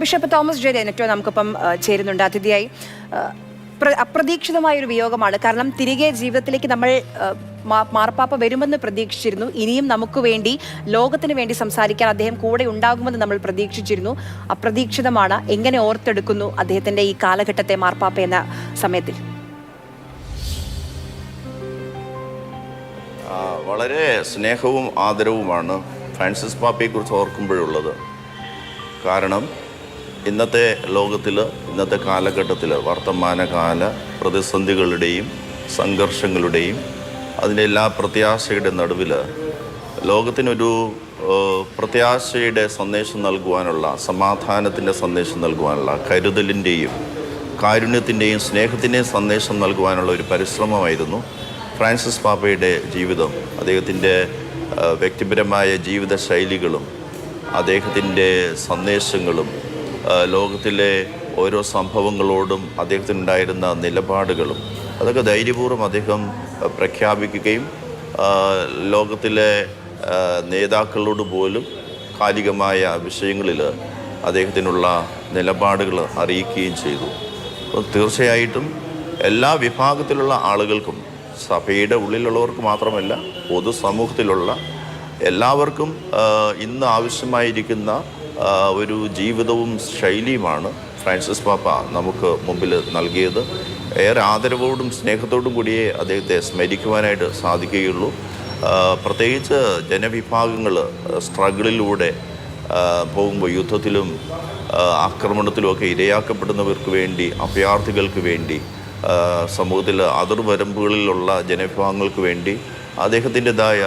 Bishop Thomas J നെറ്റോ നമുക്കിപ്പം ചേരുന്നുണ്ട് അതിഥിയായി. അപ്രതീക്ഷിതമായ ഒരു വിയോഗമാണ്. കാരണം തിരികെ ജീവിതത്തിലേക്ക് നമ്മൾ മാർപ്പാപ്പ വരുമെന്ന് പ്രതീക്ഷിച്ചിരുന്നു. ഇനിയും നമുക്ക് വേണ്ടി ലോകത്തിന് വേണ്ടി സംസാരിക്കാൻ അദ്ദേഹം കൂടെ ഉണ്ടാകുമെന്ന് നമ്മൾ പ്രതീക്ഷിച്ചിരുന്നു. അപ്രതീക്ഷിതമാണ്. എങ്ങനെ ഓർത്തെടുക്കുന്നു അദ്ദേഹത്തിന്റെ ഈ കാലഘട്ടത്തെ മാർപ്പാപ്പ എന്ന സമയത്തിൽ? വളരെ സ്നേഹവും ആദരവുമാണ് ഫ്രാൻസിസ് പാപ്പയെക്കുറിച്ച് ഓർക്കുമ്പോഴുള്ളത്. കാരണം ഇന്നത്തെ ലോകത്തിൽ ഇന്നത്തെ കാലഘട്ടത്തിൽ വർത്തമാനകാല പ്രതിസന്ധികളുടെയും സംഘർഷങ്ങളുടെയും അതിന്റെ എല്ലാ പ്രത്യാശയുടെ നടുവിൽ ലോകത്തിനൊരു പ്രത്യാശയുടെ സന്ദേശം നൽകുവാനുള്ള സമാധാനത്തിന്റെ സന്ദേശം നൽകുവാനുള്ള കരുതലിന്റെയും കാരുണ്യത്തിന്റെയും സ്നേഹത്തിന്റെയും സന്ദേശം നൽകുവാനുള്ള ഒരു പരിശ്രമമായിരുന്നു ഫ്രാൻസിസ് പാപ്പയുടെ ജീവിതം. അദ്ദേഹത്തിന്റെ വ്യക്തിപരമായ ജീവിത ശൈലികളും അദ്ദേഹത്തിന്റെ സന്ദേശങ്ങളും ലോകത്തിലെ ഓരോ സംഭവങ്ങളോടും അദ്ദേഹത്തിനുണ്ടായിരുന്ന നിലപാടുകളും അതൊക്കെ ധൈര്യപൂർവം അദ്ദേഹം പ്രഖ്യാപിക്കുകയും ലോകത്തിലെ നേതാക്കളോട് പോലും കാലികമായ വിഷയങ്ങളിൽ അദ്ദേഹത്തിനുള്ള നിലപാടുകൾ അറിയിക്കുകയും ചെയ്തു. അപ്പോൾ തീർച്ചയായിട്ടും എല്ലാ വിഭാഗത്തിലുള്ള ആളുകൾക്കും സഭയുടെ ഉള്ളിലുള്ളവർക്ക് മാത്രമല്ല പൊതുസമൂഹത്തിലുള്ള എല്ലാവർക്കും ഇന്ന് ആവശ്യമായിരിക്കുന്ന ഒരു ജീവിതവും ശൈലിയുമാണ് ഫ്രാൻസിസ് പാപ്പ നമുക്ക് മുമ്പിൽ നൽകിയത്. ഏറെ ആദരവോടും സ്നേഹത്തോടും കൂടിയേ അദ്ദേഹത്തെ സ്മരിക്കുവാനായിട്ട് സാധിക്കുകയുള്ളൂ. പ്രത്യേകിച്ച് ജനവിഭാഗങ്ങൾ സ്ട്രഗിളിലൂടെ പോകുമ്പോൾ യുദ്ധത്തിലും ആക്രമണത്തിലുമൊക്കെ ഇരയാക്കപ്പെടുന്നവർക്ക് വേണ്ടി അഭയാർത്ഥികൾക്ക് വേണ്ടി സമൂഹത്തിൽ അതിർവരമ്പുകളിലുള്ള ജനവിഭാഗങ്ങൾക്ക് വേണ്ടി അദ്ദേഹത്തിന്റെതായ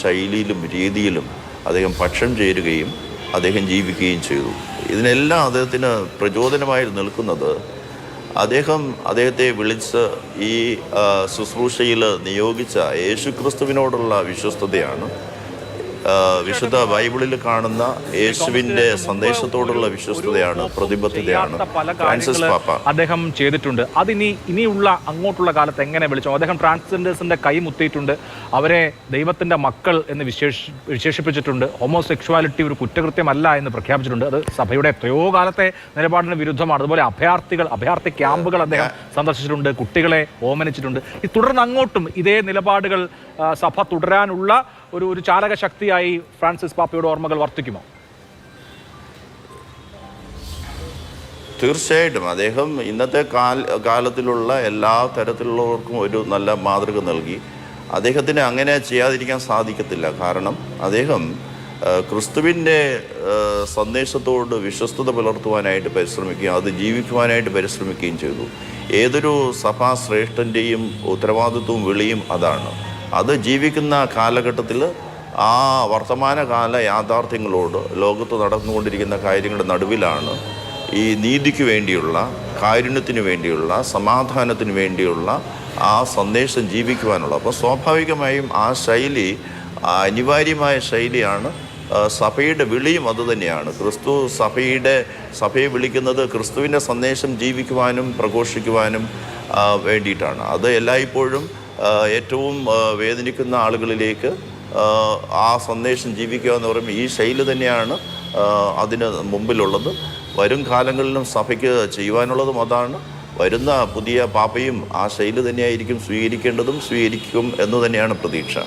ശൈലിയിലും രീതിയിലും അദ്ദേഹം പക്ഷം ചേരുകയും അദ്ദേഹം ജീവിക്കുകയും ചെയ്തു. ഇതിനെല്ലാം അദ്ദേഹത്തിന് പ്രചോദനമായി നിൽക്കുന്നത് അദ്ദേഹം അദ്ദേഹത്തെ വിളിച്ച് ഈ ശുശ്രൂഷയിൽ നിയോഗിച്ച യേശുക്രിസ്തുവിനോടുള്ള വിശ്വസ്തതയാണ്. വിശുദ്ധ ബൈബിളിൽ കാണുന്ന യേശുവിന്റെ സന്ദേശത്തോടുള്ള വിശ്വസ്തതയാണ് പ്രതിബദ്ധതയാണ് ഫ്രാൻസിസ് പാപ്പ. അദ്ദേഹം ചെയ്തിട്ടുണ്ട്. അതിനി ഇനിയുള്ള അങ്ങോട്ടുള്ള കാലത്ത് എങ്ങനെ വിളിച്ചോ? അദ്ദേഹം ട്രാൻസ്ജെൻഡേഴ്സിന്റെ കൈ മുത്തിയിട്ടുണ്ട്. അവരെ ദൈവത്തിന്റെ മക്കൾ എന്ന് വിശേഷ വിശേഷിപ്പിച്ചിട്ടുണ്ട്. ഹോമോസെക്ഷുവാലിറ്റി ഒരു കുറ്റകൃത്യമല്ല എന്ന് പ്രഖ്യാപിച്ചിട്ടുണ്ട്. അത് സഭയുടെ എത്രയോ കാലത്തെ നിലപാടിന് വിരുദ്ധമാണ്. അതുപോലെ അഭയാർത്ഥികൾ അഭയാർത്ഥി ക്യാമ്പുകൾ അദ്ദേഹം സന്ദർശിച്ചിട്ടുണ്ട്. കുട്ടികളെ ഓമനിച്ചിട്ടുണ്ട്. തുടർന്ന് അങ്ങോട്ടും ഇതേ നിലപാടുകൾ സഭ തുടരാനുള്ള ഒരു ഒരു ചാലക ശക്തിയായി ഫ്രാൻസിസ് പാപ്പയുടെ ഓർമ്മകൾ വർത്തിക്കുമോ? തീർച്ചയായിട്ടും. അദ്ദേഹം ഇന്നത്തെ കാൽ കാലത്തിലുള്ള എല്ലാ തരത്തിലുള്ളവർക്കും ഒരു നല്ല മാതൃക നൽകി. അദ്ദേഹത്തിന് അങ്ങനെ ചെയ്യാതിരിക്കാൻ സാധിക്കത്തില്ല. കാരണം അദ്ദേഹം ക്രിസ്തുവിന്റെ സന്ദേശത്തോട് വിശ്വസ്തത പുലർത്തുവാനായിട്ട് പരിശ്രമിക്കുകയും അത് ജീവിക്കുവാനായിട്ട് പരിശ്രമിക്കുകയും ചെയ്തു. ഏതൊരു സഭാശ്രേഷ്ഠന്റെയും ഉത്തരവാദിത്വവും വിളിയും അതാണ്. അത് ജീവിക്കുന്ന കാലഘട്ടത്തിൽ ആ വർത്തമാനകാല യാഥാർത്ഥ്യങ്ങളോട് ലോകത്ത് നടന്നുകൊണ്ടിരിക്കുന്ന കാര്യങ്ങളുടെ നടുവിലാണ് ഈ നീതിക്ക് വേണ്ടിയുള്ള കാരുണ്യത്തിന് വേണ്ടിയുള്ള സമാധാനത്തിന് വേണ്ടിയുള്ള ആ സന്ദേശം ജീവിക്കുവാനുള്ള. അപ്പോൾ സ്വാഭാവികമായും ആ ശൈലി അനിവാര്യമായ ശൈലിയാണ് സഭയുടെ വിളിയും അതുതന്നെയാണ് ക്രിസ്തു സഭയുടെ സഭയെ വിളിക്കുന്നത് ക്രിസ്തുവിന്റെ സന്ദേശം ജീവിക്കുവാനും പ്രഘോഷിക്കുവാനും വേണ്ടിയിട്ടാണ്. അത് എല്ലായ്പ്പോഴും ഏറ്റവും വേദനിക്കുന്ന ആളുകളിലേക്ക് ആ, സന്ദേശം ജീവിക്കുക എന്ന് പറയുമ്പോൾ ഈ ശൈലി തന്നെയാണ് അതിന് മുമ്പിലുള്ളത്. വരും കാലങ്ങളിലും സഭയ്ക്ക് ചെയ്യുവാനുള്ളതും അതാണ്. വരുന്ന പുതിയ പാപ്പയും ആ ശൈലി തന്നെയായിരിക്കും സ്വീകരിക്കേണ്ടതും സ്വീകരിക്കും എന്ന് തന്നെയാണ് പ്രതീക്ഷ.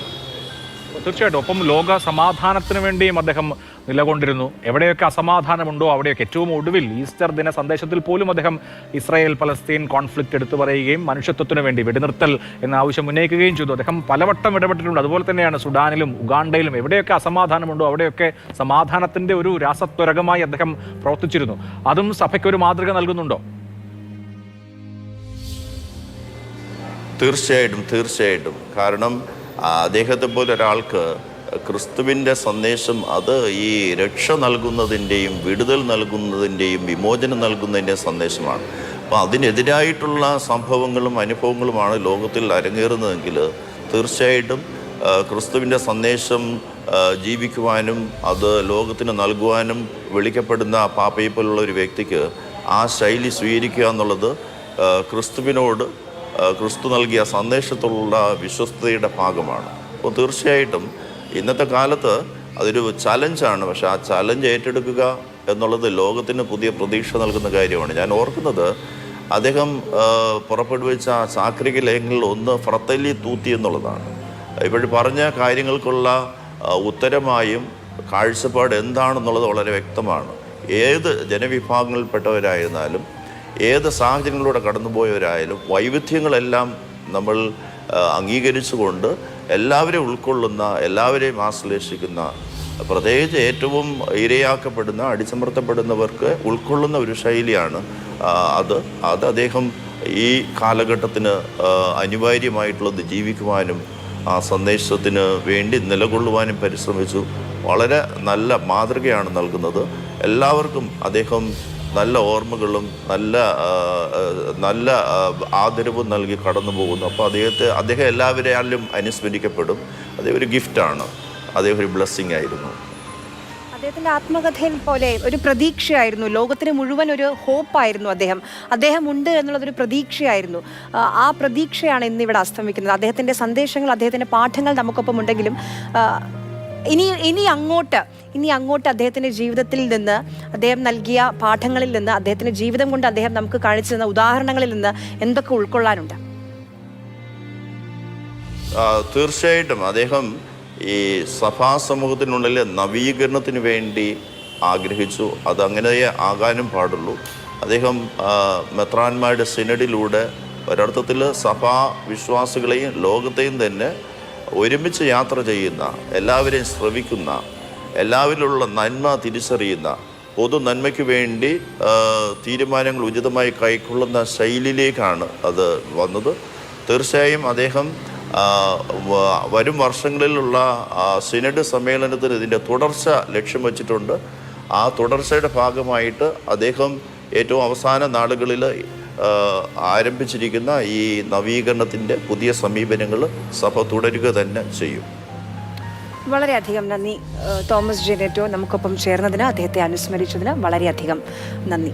തീർച്ചയായിട്ടും. ഒപ്പം ലോക സമാധാനത്തിന് വേണ്ടിയും അദ്ദേഹം നിലകൊണ്ടിരുന്നു. എവിടെയൊക്കെ അസമാധാനമുണ്ടോ അവിടെയൊക്കെ ഏറ്റവും ഒടുവിൽ ഈസ്റ്റർ ദിന സന്ദേശത്തിൽ പോലും അദ്ദേഹം ഇസ്രായേൽ പലസ്തീൻ കോൺഫ്ലിക്റ്റ് എടുത്തു പറയുകയും മനുഷ്യത്വത്തിന് വേണ്ടി വെടിനിർത്തൽ എന്ന ആവശ്യം ഉന്നയിക്കുകയും ചെയ്തു. അദ്ദേഹം പലവട്ടം ഇടപെട്ടിട്ടുണ്ട്. അതുപോലെ തന്നെയാണ് സുഡാനിലും ഉഗാണ്ടയിലും എവിടെയൊക്കെ അസമാധാനമുണ്ടോ അവിടെയൊക്കെ സമാധാനത്തിന്റെ ഒരു രാസത്വരകമായി അദ്ദേഹം പ്രവർത്തിച്ചിരുന്നു. അതും സഭയ്ക്ക് ഒരു മാതൃക നൽകുന്നുണ്ടോ? തീർച്ചയായിട്ടും തീർച്ചയായിട്ടും. കാരണം അദ്ദേഹത്തെ പോലെ ഒരാൾക്ക് ക്രിസ്തുവിന്റെ സന്ദേശം അത് ഈ രക്ഷ നൽകുന്നതിന്റെയും വിടുതൽ നൽകുന്നതിന്റെയും വിമോചനം നൽകുന്നതിന്റെയും സന്ദേശമാണ്. അപ്പോൾ അതിനെതിരായിട്ടുള്ള സംഭവങ്ങളും അനുഭവങ്ങളുമാണ് ലോകത്തിൽ അരങ്ങേറുന്നതെങ്കിൽ തീർച്ചയായിട്ടും ക്രിസ്തുവിന്റെ സന്ദേശം ജീവിക്കുവാനും അത് ലോകത്തിന് നൽകുവാനും വിളിക്കപ്പെടുന്ന പാപ്പയെ പോലുള്ള ഒരു വ്യക്തിക്ക് ആ ശൈലി സ്വീകരിക്കുക എന്നുള്ളത് ക്രിസ്തുവിനോട് ക്രിസ്തു നൽകിയ സന്ദേശത്തുള്ള വിശ്വസ്തയുടെ ഭാഗമാണ്. അപ്പോൾ തീർച്ചയായിട്ടും ഇന്നത്തെ കാലത്ത് അതൊരു ചലഞ്ചാണ്. പക്ഷേ ആ ചലഞ്ച് ഏറ്റെടുക്കുക എന്നുള്ളത് ലോകത്തിന് പുതിയ പ്രതീക്ഷ നൽകുന്ന കാര്യമാണ്. ഞാൻ ഓർക്കുന്നത് അദ്ദേഹം പുറപ്പെടുവിച്ച ചാക്രിക ലേഖനങ്ങളിൽ ഒന്ന് ഫ്രത്തല്ലി തൂത്തി എന്നുള്ളതാണ്. ഇപ്പോൾ പറഞ്ഞ കാര്യങ്ങൾക്കുള്ള ഉത്തരമായും കാഴ്ചപ്പാട് എന്താണെന്നുള്ളത് വളരെ വ്യക്തമാണ്. ഏത് ജനവിഭാഗങ്ങളിൽപ്പെട്ടവരായിരുന്നാലും ഏത് സാഹചര്യങ്ങളിലൂടെ കടന്നുപോയവരായാലും വൈവിധ്യങ്ങളെല്ലാം നമ്മൾ അംഗീകരിച്ചുകൊണ്ട് എല്ലാവരെയും ഉൾക്കൊള്ളുന്ന എല്ലാവരെയും ആശ്ലേഷിക്കുന്ന പ്രത്യേകിച്ച് ഏറ്റവും ഇരയാക്കപ്പെടുന്ന അടിച്ചമർത്തപ്പെടുന്നവർക്ക് ഉൾക്കൊള്ളുന്ന ഒരു ശൈലിയാണ് അത്. അത് അദ്ദേഹം ഈ കാലഘട്ടത്തിന് അനിവാര്യമായിട്ടുള്ളത് ജീവിക്കുവാനും ആ സന്ദേശത്തിന് വേണ്ടി നിലകൊള്ളുവാനും പരിശ്രമിച്ചു. വളരെ നല്ല മാതൃകയാണ് നൽകുന്നത്. എല്ലാവർക്കും അദ്ദേഹം നല്ല ഓർമ്മകളും നല്ല നല്ല ആദരവും നൽകി കടന്നു പോകുന്നു. അപ്പോൾ അദ്ദേഹത്തെ അദ്ദേഹം എല്ലാവരെയാലും അനുസ്മരിക്കപ്പെടും. അദ്ദേഹം ഒരു ഗിഫ്റ്റാണ് അദ്ദേഹം ഒരു ബ്ലെസ്സിങ് ആയിരുന്നു. അദ്ദേഹത്തിന്റെ ആത്മകഥയിൽ പോലെ ഒരു പ്രതീക്ഷയായിരുന്നു. ലോകത്തിന് മുഴുവൻ ഒരു ഹോപ്പായിരുന്നു അദ്ദേഹം. അദ്ദേഹം ഉണ്ട് എന്നുള്ളതൊരു പ്രതീക്ഷയായിരുന്നു. ആ, പ്രതീക്ഷയാണ് ഇന്നിവിടെ അസ്തമിക്കുന്നത്. അദ്ദേഹത്തിന്റെ സന്ദേശങ്ങൾ അദ്ദേഹത്തിന്റെ പാഠങ്ങൾ നമുക്കൊപ്പം ഉണ്ടെങ്കിലും ഇനി ഇനി അങ്ങോട്ട് ഇനി അങ്ങോട്ട് അദ്ദേഹത്തിന്റെ ജീവിതത്തിൽ നിന്ന് അദ്ദേഹം നൽകിയ പാഠങ്ങളിൽ നിന്ന് അദ്ദേഹത്തിന്റെ ജീവിതം കൊണ്ട് അദ്ദേഹം നമുക്ക് കാണിച്ചു തന്ന ഉദാഹരണങ്ങളിൽ നിന്ന് എന്തൊക്കെ ഉൾക്കൊള്ളാനുണ്ട്? തീർച്ചയായിട്ടും അദ്ദേഹം ഈ സഭാ സമൂഹത്തിനുള്ളിലെ നവീകരണത്തിന് വേണ്ടി ആഗ്രഹിച്ചു. അതങ്ങനെ ആകാനും പാടുള്ളൂ. അദ്ദേഹം മെത്രാന്മാരുടെ സിനഡിലൂടെ ഒരർത്ഥത്തിൽ സഭാ വിശ്വാസികളെയും ലോകത്തെയും തന്നെ ഒരുമിച്ച് യാത്ര ചെയ്യുന്ന എല്ലാവരെയും ശ്രവിക്കുന്ന എല്ലാവരിലുള്ള നന്മ തിരിച്ചറിയുന്ന പൊതു നന്മയ്ക്ക് വേണ്ടി തീരുമാനങ്ങൾ ഉചിതമായി കൈക്കൊള്ളുന്ന ശൈലിയിലേക്കാണ് അത് വന്നത്. തീർച്ചയായും അദ്ദേഹം വരും വർഷങ്ങളിലുള്ള സിനഡ് സമ്മേളനത്തിന് ഇതിന്റെ തുടർച്ച ലക്ഷ്യം വച്ചിട്ടുണ്ട്. ആ തുടർച്ചയുടെ ഭാഗമായിട്ട് അദ്ദേഹം ഏറ്റവും അവസാന നാളുകളിൽ ആരംഭിച്ചിരിക്കുന്ന ഈ നവീകരണത്തിന്റെ പുതിയ സമീപനങ്ങൾ സഭ തുടരുക തന്നെ ചെയ്യും. വളരെയധികം നന്ദി തോമസ് ജെനറ്റോ നമുക്കൊപ്പം ചേർന്നതിന് അദ്ദേഹത്തെ അനുസ്മരിച്ചതിന് വളരെയധികം നന്ദി.